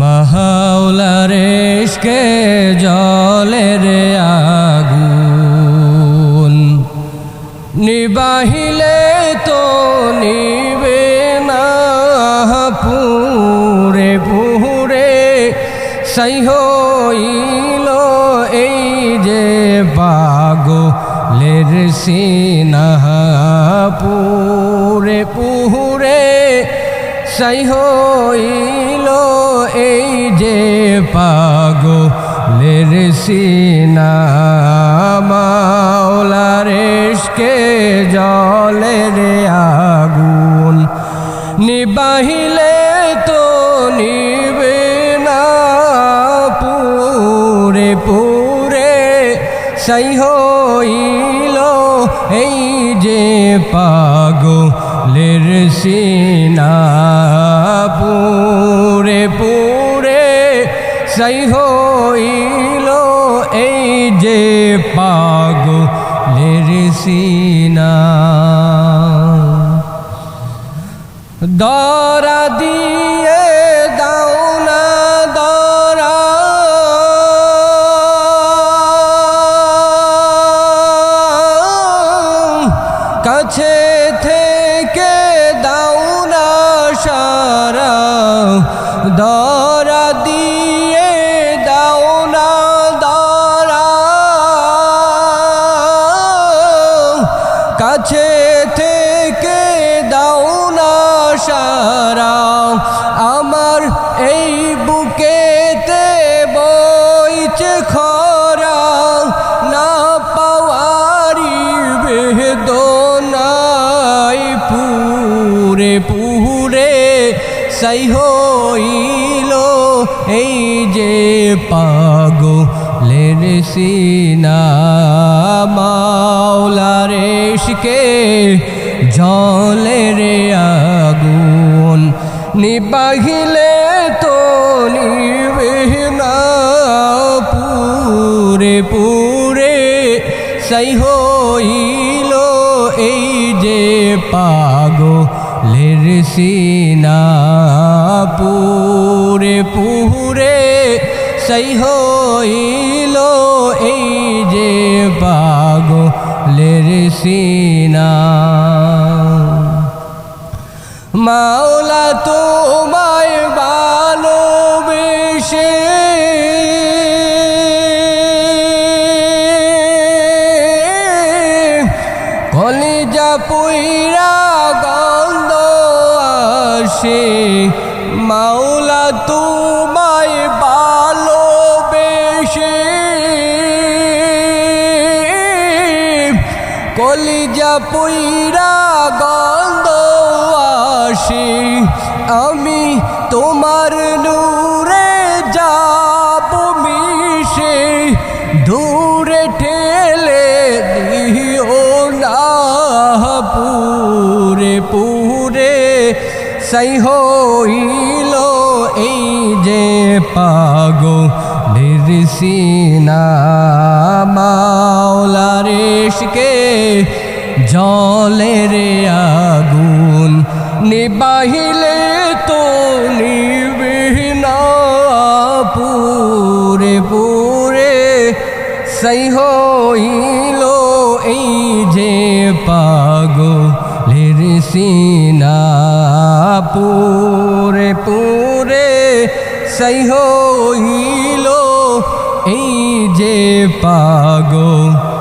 মাহাউলারেশকে জলের আগুন। নিবাহিলে তো নিবে না, পুরে পুরে সাই হইল এই যে পাগলের সিনাহা। পুরে পুরে সাই হইল এই যে পাগলের সিনা। মাওলারেশকে জলের আগুন নিবাহিলে তো নিবে না। পুরে পুরে সাই হইল এই যে পাগলের পুরে পুরে সই হইল এই যে পাগলের সিনা দরা দিয়ে দরা দিয়ে দাও না দরা কাছে থেকে দাও না সারা। আমার এই বুকেতে বইছে খরা, না পাওয়ারি বেদনাই পুরে পুরে সাই হইল। এই যে পাগো পাগলের সিনা মাওলারেশকে জলের আগুন নিবাহিলে তো নিবে না। পুরে পুরে সাই হইল এই যে পাগলের সিনা পুরে পুরে সাই হইল এই যে পাগলের সিনা। মাওলা তোমায় আসে। মাওলা তোমায় ভালোবেসে। কলিজা পুইরা গন্ধ আসে। আমি তোমার নূরে সাই হইল এই যে পাগো নিরসিনা মাওলারেশকে জলের আগুন নিবাহিলে তো নিবে না পুরে পুরে সাই হইল এই যে পাগো লিরসিনা পুরে পুরে সাই হইল এই যে পাগলের